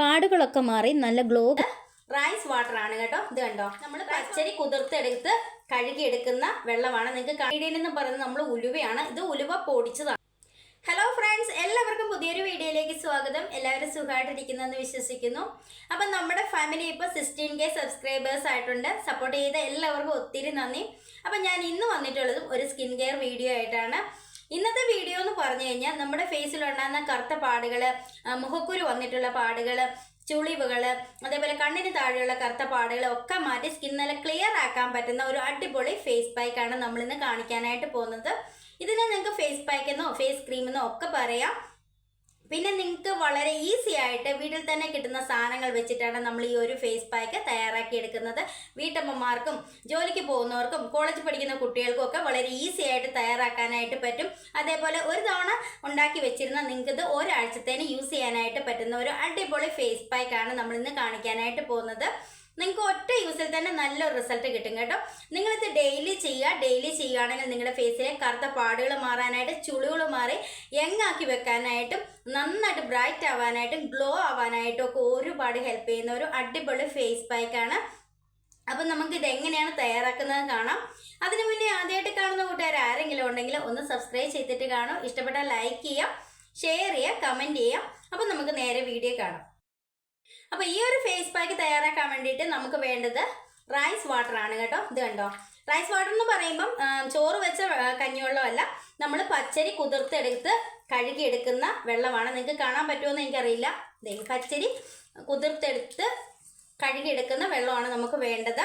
പാടുകളൊക്കെ മാറി നല്ല glow rice water ആണ് കേട്ടോ. ഇത് കണ്ടോ? നമ്മൾ പച്ചരി കുതിർത്തെടുത്ത് കഴുകിയെടുക്കുന്ന വെള്ളമാണ്. നിങ്ങൾക്ക് കണീഡിയൻ എന്ന് പറയുന്നത് നമ്മൾ ഉലുവയാണ്. ഇത് ഉലുവ പൊടിച്ചതാണ് ഹലോ ഫ്രണ്ട്സ് എല്ലാവർക്കും പുതിയൊരു വീഡിയോയിലേക്ക് സ്വാഗതം. എല്ലാവരും സുഖമായിട്ടിരിക്കുന്നതെന്ന് വിശ്വസിക്കുന്നു. അപ്പം നമ്മുടെ ഫാമിലി ഇപ്പോൾ സിക്സ്റ്റീൻ കെ സബ്സ്ക്രൈബേഴ്സ് ആയിട്ടുണ്ട്. സപ്പോർട്ട് ചെയ്ത എല്ലാവർക്കും ഒത്തിരി നന്ദി. അപ്പം ഞാൻ ഇന്ന് വന്നിട്ടുള്ളതും ഒരു സ്കിൻ കെയർ വീഡിയോ ആയിട്ടാണ്. ഇന്നത്തെ വീഡിയോ എന്ന് പറഞ്ഞു കഴിഞ്ഞാൽ നമ്മുടെ ഫേസിൽ ഫേസിലുണ്ടാകുന്ന കറുത്ത പാടുകൾ മുഖക്കുരു വന്നിട്ടുള്ള പാടുകൾ ചുളിവുകൾ അതേപോലെ കണ്ണിന് താഴെയുള്ള കറുത്ത പാടുകൾ ഒക്കെ മാറ്റി സ്കിൻ നല്ല ക്ലിയർ ആക്കാൻ പറ്റുന്ന ഒരു അടിപൊളി ഫേസ് പാക്കാണ് നമ്മളിന്ന് കാണിക്കാനായിട്ട് പോകുന്നത്. ഇതിനെ നിങ്ങൾക്ക് ഫേസ് പാക്ക് എന്നോ ഫേസ് ക്രീം എന്നോ ഒക്കെ പറയാം. പിന്നെ നിങ്ങൾക്ക് വളരെ ഈസി ആയിട്ട് വീട്ടിൽ തന്നെ കിട്ടുന്ന സാധനങ്ങൾ വെച്ചിട്ടാണ് നമ്മൾ ഈ ഒരു ഫേസ് പാക്ക് തയ്യാറാക്കി എടുക്കുന്നത്. വീട്ടമ്മമാർക്കും ജോലിക്ക് പോകുന്നവർക്കും കോളേജ് പഠിക്കുന്ന കുട്ടികൾക്കും ഒക്കെ വളരെ ഈസി ആയിട്ട് തയ്യാറാക്കാനായിട്ട് പറ്റും. അതേപോലെ ഒരു തവണ ഉണ്ടാക്കി വെച്ചിരുന്ന നിങ്ങൾക്ക് ഇത് ഒരാഴ്ചത്തേന് യൂസ് ചെയ്യാനായിട്ട് പറ്റുന്ന ഒരു അടിപൊളി ഫേസ് പാക്കാണ് നമ്മൾ ഇന്ന് കാണിക്കാനായിട്ട് പോകുന്നത്. നിങ്ങൾക്ക് ഒറ്റ യൂസിൽ തന്നെ നല്ലൊരു റിസൾട്ട് കിട്ടും കേട്ടോ. നിങ്ങളിത് ഡെയിലി ചെയ്യുക ഡെയിലി ചെയ്യുകയാണെങ്കിൽ നിങ്ങളുടെ ഫേസിലെ കറുത്ത പാടുകൾ മാറാനായിട്ട് ചുളികൾ മാറി യങ്ങാക്കി വെക്കാനായിട്ടും നന്നായിട്ട് ബ്രൈറ്റ് ആവാനായിട്ടും ഗ്ലോ ആവാനായിട്ടും ഒക്കെ ഒരുപാട് ഹെൽപ്പ് ചെയ്യുന്ന ഒരു അടിപൊളി ഫേസ് പാക്കാണ് അപ്പം നമുക്ക് ഇത് എങ്ങനെയാണ് തയ്യാറാക്കുന്നത് കാണാം. അതിനു മുന്നേ ആദ്യമായിട്ട് കാണുന്ന കൂട്ടുകാർ ആരെങ്കിലും ഉണ്ടെങ്കിൽ ഒന്ന് സബ്സ്ക്രൈബ് ചെയ്തിട്ട് കാണും. ഇഷ്ടപ്പെട്ടാൽ ലൈക്ക് ചെയ്യാം ഷെയർ ചെയ്യാം കമന്റ് ചെയ്യാം. അപ്പം നമുക്ക് നേരെ വീഡിയോ കാണാം. അപ്പോൾ ഈ ഒരു ഫേസ് പാക്ക് തയ്യാറാക്കാൻ വേണ്ടിയിട്ട് നമുക്ക് വേണ്ടത് റൈസ് വാട്ടർ ആണ് കേട്ടോ. ഇത് കണ്ടോ? റൈസ് വാട്ടർ എന്ന് പറയുമ്പം ചോറ് വെച്ച കഞ്ഞിവെള്ളമല്ല. നമ്മൾ പച്ചരി കുതിർത്തെടുത്ത് കഴുകിയെടുക്കുന്ന വെള്ളമാണ്. നിങ്ങൾക്ക് കാണാൻ പറ്റുമോ എനിക്കറിയില്ല. പച്ചരി കുതിർത്തെടുത്ത് കഴുകിയെടുക്കുന്ന വെള്ളമാണ് നമുക്ക് വേണ്ടത്.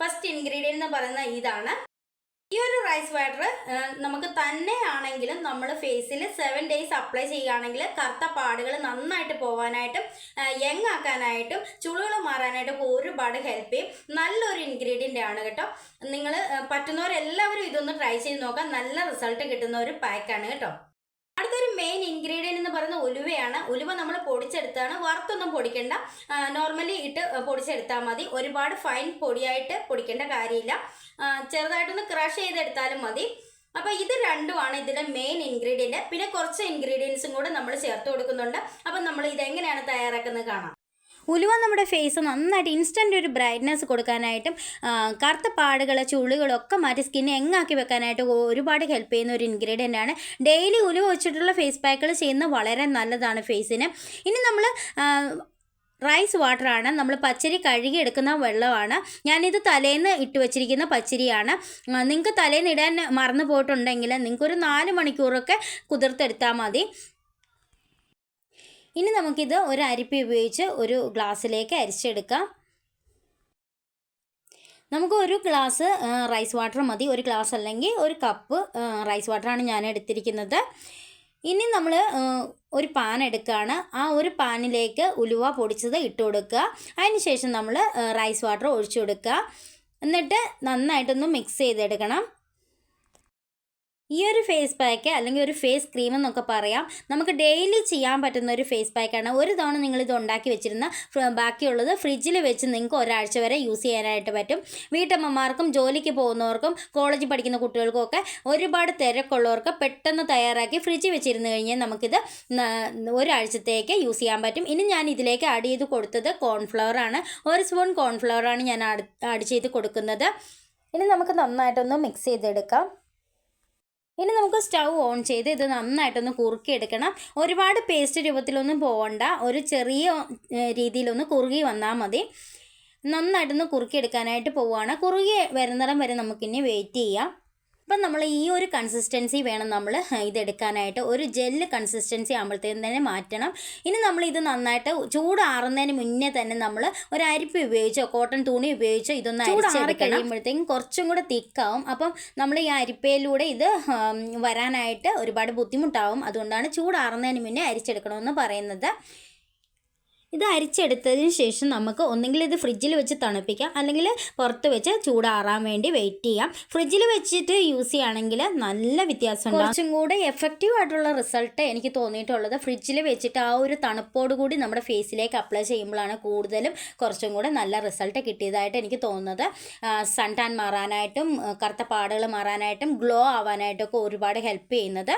ഫസ്റ്റ് ഇൻഗ്രീഡിയന്റ് എന്ന് പറയുന്ന ഇതാണ്. ഈ ഒരു റൈസ് വാട്ടർ നമുക്ക് തന്നെ ആണെങ്കിലും നമ്മൾ ഫേസിൽ സെവൻ ഡേയ്സ് അപ്ലൈ ചെയ്യുകയാണെങ്കിൽ കറുത്ത പാടുകൾ നന്നായിട്ട് പോകാനായിട്ടും യങ് ആക്കാനായിട്ടും ചുളുകൾ മാറാനായിട്ടും ഒരുപാട് ഹെൽപ്പ് ചെയ്യും. നല്ലൊരു ഇൻഗ്രീഡിയന്റ് ആണ് കേട്ടോ. നിങ്ങൾ പറ്റുന്നവരെല്ലാവരും ഇതൊന്ന് ട്രൈ ചെയ്ത് നോക്കാം. നല്ല റിസൾട്ട് കിട്ടുന്ന ഒരു പാക്കാണ് കേട്ടോ. ഇൻഗ്രീഡിയന്റ് എന്ന് പറയുന്നത് ഉലുവയാണ്. ഉലുവ നമ്മൾ പൊടിച്ചെടുത്താണ്. വറുത്തൊന്നും പൊടിക്കേണ്ട. നോർമലി ഇട്ട് പൊടിച്ചെടുത്താൽ മതി. ഒരുപാട് ഫൈൻ പൊടിയായിട്ട് പൊടിക്കേണ്ട കാര്യമില്ല. ചെറുതായിട്ടൊന്ന് ക്രഷ് ചെയ്തെടുത്താലും മതി. അപ്പോൾ ഇത് രണ്ടുമാണ് ഇതിലെ മെയിൻ ഇൻഗ്രീഡിയന്റ് പിന്നെ കുറച്ച് ഇൻഗ്രീഡിയൻസും കൂടെ നമ്മൾ ചേർത്ത് കൊടുക്കുന്നുണ്ട്. അപ്പം നമ്മൾ ഇതെങ്ങനെയാണ് തയ്യാറാക്കുന്നത് കാണാം. ഉലുവ നമ്മുടെ ഫേസ് നന്നായിട്ട് ഇൻസ്റ്റന്റ് ഒരു ബ്രൈറ്റ്നസ് കൊടുക്കാനായിട്ടും കറുത്ത പാടുകൾ ചുളികളൊക്കെ മാറ്റി സ്കിന്നെ എങ്ങാക്കി വെക്കാനായിട്ട് ഒരുപാട് ഹെൽപ്പ് ചെയ്യുന്ന ഒരു ഇൻഗ്രീഡിയന്റ് ആണ്. ഡെയിലി ഉലുവ വെച്ചിട്ടുള്ള ഫേസ് പാക്കുകൾ ചെയ്യുന്നത് വളരെ നല്ലതാണ് ഫേസിന് ഇനി നമ്മൾ റൈസ് വാട്ടറാണ് നമ്മൾ പച്ചരി കഴുകി എടുക്കുന്ന വെള്ളമാണ്. ഞാനിത് തലേന്ന് ഇട്ട് വെച്ചിരിക്കുന്ന പച്ചരിയാണ്. നിങ്ങൾക്ക് തലേന്ന് ഇടാൻ മറന്നു പോയിട്ടുണ്ടെങ്കിൽ നിങ്ങൾക്കൊരു നാല് മണിക്കൂറൊക്കെ കുതിർത്തെടുത്താൽ മതി. ഇനി നമുക്കിത് ഒരു അരിപ്പ ഉപയോഗിച്ച് ഒരു ഗ്ലാസ്സിലേക്ക് അരിച്ചെടുക്കാം. നമുക്ക് ഒരു ഗ്ലാസ് റൈസ് വാട്ടർ മതി. ഒരു ഗ്ലാസ് അല്ലെങ്കിൽ ഒരു കപ്പ് റൈസ് വാട്ടറാണ് ഞാൻ എടുത്തിരിക്കുന്നത്. ഇനി നമ്മൾ ഒരു പാൻ എടുക്കുകയാണ് ആ ഒരു പാനിലേക്ക് ഉലുവ പൊടിച്ചത് ഇട്ട് കൊടുക്കുക. അതിന് ശേഷം നമ്മൾ റൈസ് വാട്ടർ ഒഴിച്ചു കൊടുക്കുക. എന്നിട്ട് നന്നായിട്ടൊന്ന് മിക്സ് ചെയ്തെടുക്കണം. ഈ ഒരു ഫേസ് പാക്ക് അല്ലെങ്കിൽ ഒരു ഫേസ് ക്രീം എന്നൊക്കെ പറയാം. നമുക്ക് ഡെയിലി ചെയ്യാൻ പറ്റുന്ന ഒരു ഫേസ് പാക്കാണ് ഒരു തവണ നിങ്ങൾ ഇത് ഉണ്ടാക്കി വെച്ചിരുന്ന ബാക്കിയുള്ളത് ഫ്രിഡ്ജിൽ വെച്ച് നിങ്ങൾക്ക് ഒരാഴ്ച വരെ യൂസ് ചെയ്യാനായിട്ട് പറ്റും. വീട്ടമ്മമാർക്കും ജോലിക്ക് പോകുന്നവർക്കും കോളേജിൽ പഠിക്കുന്ന കുട്ടികൾക്കും ഒക്കെ ഒരുപാട് തിരക്കുള്ളവർക്ക് പെട്ടെന്ന് തയ്യാറാക്കി ഫ്രിഡ്ജിൽ വെച്ചിരുന്ന് കഴിഞ്ഞാൽ നമുക്കിത് ഒരാഴ്ചത്തേക്ക് യൂസ് ചെയ്യാൻ പറ്റും. ഇനി ഞാൻ ഇതിലേക്ക് ആഡ് ചെയ്ത് കൊടുത്തത് കോൺഫ്ലവർ ആണ്. ഒരു സ്പൂൺ കോൺഫ്ലവർ ആണ് ഞാൻ ആഡ് ആഡ് ചെയ്ത് കൊടുക്കുന്നത്. ഇനി നമുക്ക് നന്നായിട്ടൊന്ന് മിക്സ് ചെയ്തെടുക്കാം. ഇനി നമുക്ക് സ്റ്റൗ ഓൺ ചെയ്ത് ഇത് നന്നായിട്ടൊന്ന് കുറുക്കിയെടുക്കണം. ഒരുപാട് പേസ്റ്റ് രൂപത്തിലൊന്നും പോകണ്ട ഒരു ചെറിയ രീതിയിലൊന്ന് കുറുകി വന്നാൽ മതി. നന്നായിട്ടൊന്ന് കുറുക്കിയെടുക്കാനായിട്ട് പോവുകയാണ് കുറുകി വരുന്നിടം വരെ നമുക്കിനി വെയിറ്റ് ചെയ്യാം. അപ്പം നമ്മൾ ഈ ഒരു കൺസിസ്റ്റൻസി വേണം നമ്മൾ ഇതെടുക്കാനായിട്ട്. ഒരു ജെല്ല് കൺസിസ്റ്റൻസി ആകുമ്പോഴത്തേന് തന്നെ മാറ്റണം. ഇനി നമ്മൾ ഇത് നന്നായിട്ട് ചൂടാറുന്നതിന് മുന്നേ തന്നെ നമ്മൾ ഒരു അരിപ്പ് ഉപയോഗിച്ചോ കോട്ടൺ തുണി ഉപയോഗിച്ചോ ഇതൊന്ന് അരിച്ചെടുക്കണം കഴിയുമ്പോഴത്തേക്കും കുറച്ചും കൂടെ തിക്കാവും. അപ്പം നമ്മൾ ഈ അരിപ്പയിലൂടെ ഇത് വരാനായിട്ട് ഒരുപാട് ബുദ്ധിമുട്ടാവും. അതുകൊണ്ടാണ് ചൂടാറുന്നതിന് മുന്നേ അരിച്ചെടുക്കണമെന്ന് പറയുന്നത്. ഇത് അരിച്ചെടുത്തതിന് ശേഷം നമുക്ക് ഒന്നെങ്കിൽ ഇത് ഫ്രിഡ്ജിൽ വെച്ച് തണുപ്പിക്കാം. അല്ലെങ്കിൽ പുറത്ത് വെച്ച് ചൂടാറാൻ വേണ്ടി വെയിറ്റ് ചെയ്യാം. ഫ്രിഡ്ജിൽ വെച്ചിട്ട് യൂസ് ചെയ്യുകയാണെങ്കിൽ നല്ല വ്യത്യാസം കുറച്ചും കൂടെ എഫക്റ്റീവ് ആയിട്ടുള്ള റിസൾട്ട് എനിക്ക് തോന്നിയിട്ടുള്ളത് ഫ്രിഡ്ജിൽ വെച്ചിട്ട് ആ ഒരു തണുപ്പോട് കൂടി നമ്മുടെ ഫേസിലേക്ക് അപ്ലൈ ചെയ്യുമ്പോഴാണ് കൂടുതലും കുറച്ചും കൂടെ നല്ല റിസൾട്ട് കിട്ടിയതായിട്ട് എനിക്ക് തോന്നുന്നത്. സൺ ടാൻ മാറാനായിട്ടും കറുത്ത പാടുകൾ മാറാനായിട്ടും ഗ്ലോ ആവാനായിട്ടും ഒക്കെ ഒരുപാട് ഹെൽപ്പ് ചെയ്യുന്നത്.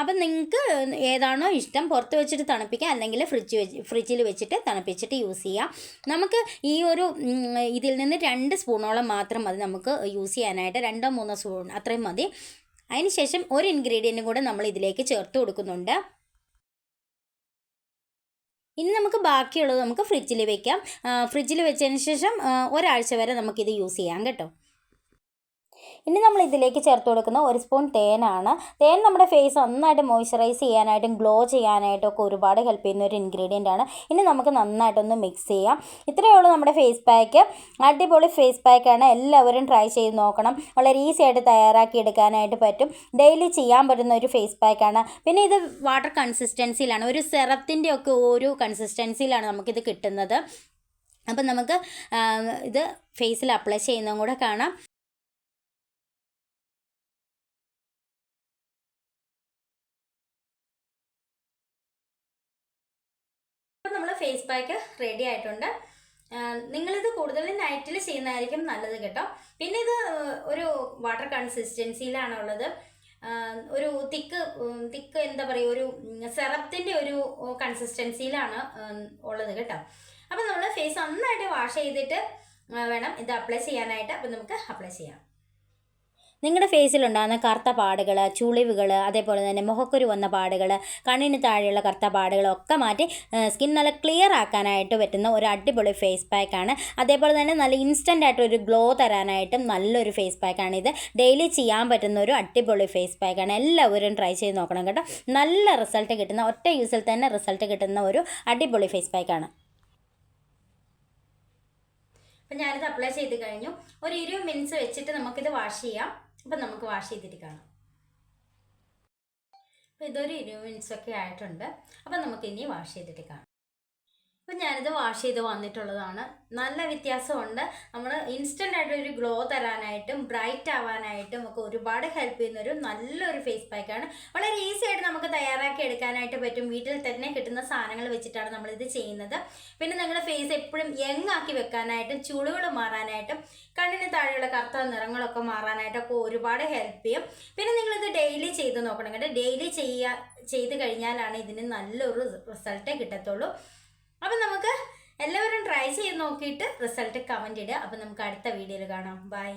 അപ്പം നിങ്ങൾക്ക് ഏതാണോ ഇഷ്ടം പുറത്ത് വെച്ചിട്ട് തണുപ്പിക്കാം അല്ലെങ്കിൽ ഫ്രിഡ്ജ് വെച്ച് ഫ്രിഡ്ജിൽ വെച്ചിട്ട് തണുപ്പിച്ചിട്ട് യൂസ് ചെയ്യാം. നമുക്ക് ഈ ഒരു ഇതിൽ നിന്ന് രണ്ട് സ്പൂണോളം മാത്രം മതി നമുക്ക് യൂസ് ചെയ്യാനായിട്ട്. രണ്ടോ മൂന്നോ സ്പൂൺ അത്രയും മതി. അതിന് ശേഷം ഒരു ഇൻഗ്രീഡിയന്റും കൂടെ നമ്മൾ ഇതിലേക്ക് ചേർത്ത് കൊടുക്കുന്നുണ്ട്. ഇനി നമുക്ക് ബാക്കിയുള്ളത് നമുക്ക് ഫ്രിഡ്ജിൽ വെക്കാം. ഫ്രിഡ്ജിൽ വെച്ചതിന് ശേഷം ഒരാഴ്ച വരെ നമുക്കിത് യൂസ് ചെയ്യാം കേട്ടോ. ഇനി നമ്മൾ ഇതിലേക്ക് ചേർത്ത് കൊടുക്കുന്ന ഒരു സ്പൂൺ തേനാണ്. തേൻ നമ്മുടെ ഫേസ് നന്നായിട്ട് മോയ്സ്ചറൈസ് ചെയ്യാനായിട്ടും ഗ്ലോ ചെയ്യാനായിട്ടും ഒക്കെ ഒരുപാട് ഹെൽപ്പ് ചെയ്യുന്ന ഒരു ഇൻഗ്രീഡിയന്റ് ആണ്. ഇനി നമുക്ക് നന്നായിട്ടൊന്ന് മിക്സ് ചെയ്യാം. ഇത്രയേ ഉള്ളൂ നമ്മുടെ ഫേസ് പാക്ക് അടിപൊളി ഫേസ് പാക്കാണ് എല്ലാവരും ട്രൈ ചെയ്ത് നോക്കണം. വളരെ ഈസി ആയിട്ട് തയ്യാറാക്കി എടുക്കാനായിട്ട് പറ്റും. ഡെയിലി ചെയ്യാൻ പറ്റുന്ന ഒരു ഫേസ് പാക്കാണ് പിന്നെ ഇത് വാട്ടർ കൺസിസ്റ്റൻസിയിലാണ് ഒരു സെറത്തിന്റെ ഒക്കെ ഒരു കൺസിസ്റ്റൻസിയിലാണ് നമുക്കിത് കിട്ടുന്നത്. അപ്പം നമുക്ക് ഇത് ഫേസിൽ അപ്ലൈ ചെയ്യുന്നതും കൂടെ കാണാം. പാക്ക് റെഡി ആയിട്ടുണ്ട്. നിങ്ങളിത് കൂടുതലും നൈറ്റിൽ ചെയ്യുന്നതായിരിക്കും നല്ലത് കേട്ടോ. പിന്നെ ഇത് ഒരു വാട്ടർ കൺസിസ്റ്റൻസിയിലാണ് ഉള്ളത്. ഒരു തിക്ക് തിക്ക് എന്താ പറയുക ഒരു സിറപ്പിന്റെ ഒരു കൺസിസ്റ്റൻസിയിലാണ് ഉള്ളത് കേട്ടോ. അപ്പം നമ്മൾ ഫേസ് നന്നായിട്ട് വാഷ് ചെയ്തിട്ട് വേണം ഇത് അപ്ലൈ ചെയ്യാനായിട്ട്. അപ്പം നമുക്ക് അപ്ലൈ ചെയ്യാം. നിങ്ങളുടെ ഫേസിലുണ്ടാകുന്ന കറുത്ത പാടുകൾ ചുളിവുകൾ അതേപോലെ തന്നെ മുഖക്കുരു വന്ന പാടുകൾ കണ്ണിന് താഴെയുള്ള കറുത്ത പാടുകളൊക്കെ മാറ്റി സ്കിൻ നല്ല ക്ലിയർ ആക്കാനായിട്ട് പറ്റുന്ന ഒരു അടിപൊളി ഫേസ് പാക്കാണ്. അതേപോലെ തന്നെ നല്ല ഇൻസ്റ്റന്റ് ആയിട്ട് ഒരു ഗ്ലോ തരാനായിട്ടും നല്ലൊരു ഫേസ് പാക്കാണ് ഇത്. ഡെയിലി ചെയ്യാൻ പറ്റുന്ന ഒരു അടിപൊളി ഫേസ് പാക്കാണ്. എല്ലാവരും ട്രൈ ചെയ്ത് നോക്കണം കേട്ടോ. നല്ല റിസൾട്ട് കിട്ടുന്ന ഒറ്റ യൂസിൽ തന്നെ റിസൾട്ട് കിട്ടുന്ന ഒരു അടിപൊളി ഫേസ് പാക്കാണ്. അപ്പം ഞാനിത് അപ്ലൈ ചെയ്ത് കഴിഞ്ഞു. ഒരു ഇരുപത് മിനിറ്റ്സ് വെച്ചിട്ട് നമുക്കിത് വാഷ് ചെയ്യാം. അപ്പം നമുക്ക് വാഷ് ചെയ്തിട്ട് കാണാം. അപ്പോൾ ഇതൊരു ഇരുപത് മിനിറ്റ്സ് ഒക്കെ ആയിട്ടുണ്ട്. അപ്പം നമുക്ക് ഇനി വാഷ് ചെയ്തിട്ട് കാണാം. അപ്പം ഞാനിത് വാഷ് ചെയ്ത് വന്നിട്ടുള്ളതാണ്. നല്ല വ്യത്യാസമുണ്ട്. നമ്മൾ ഇൻസ്റ്റന്റ് ആയിട്ട് ഒരു ഗ്ലോ തരാനായിട്ടും ബ്രൈറ്റ് ആവാനായിട്ടും ഒക്കെ ഒരുപാട് ഹെൽപ്പ് ചെയ്യുന്ന ഒരു നല്ലൊരു ഫേസ് പാക്കാണ് വളരെ ഈസി ആയിട്ട് നമുക്ക് തയ്യാറാക്കി എടുക്കാനായിട്ട് പറ്റും. വീട്ടിൽ തന്നെ കിട്ടുന്ന സാധനങ്ങൾ വെച്ചിട്ടാണ് നമ്മളിത് ചെയ്യുന്നത്. പിന്നെ നിങ്ങളുടെ ഫേസ് എപ്പോഴും യങ് ആക്കി വെക്കാനായിട്ടും ചുളിവുകൾ മാറാനായിട്ടും കണ്ണിന് താഴെയുള്ള കറുത്ത നിറങ്ങളൊക്കെ മാറാനായിട്ടൊക്കെ ഒരുപാട് ഹെൽപ്പ് ചെയ്യും. പിന്നെ നിങ്ങളിത് ഡെയിലി ചെയ്ത് നോക്കണം കേട്ടോ. ഡെയിലി ചെയ്യുക ചെയ്ത് കഴിഞ്ഞാലാണ് ഇതിന് നല്ലൊരു റിസൾട്ടേ കിട്ടത്തുള്ളൂ. അപ്പം നമുക്ക് എല്ലാവരും ട്രൈ ചെയ്ത് നോക്കിയിട്ട് റിസൾട്ട് കമന്റ് ഇടുക. അപ്പം നമുക്ക് അടുത്ത വീഡിയോയിൽ കാണാം. ബൈ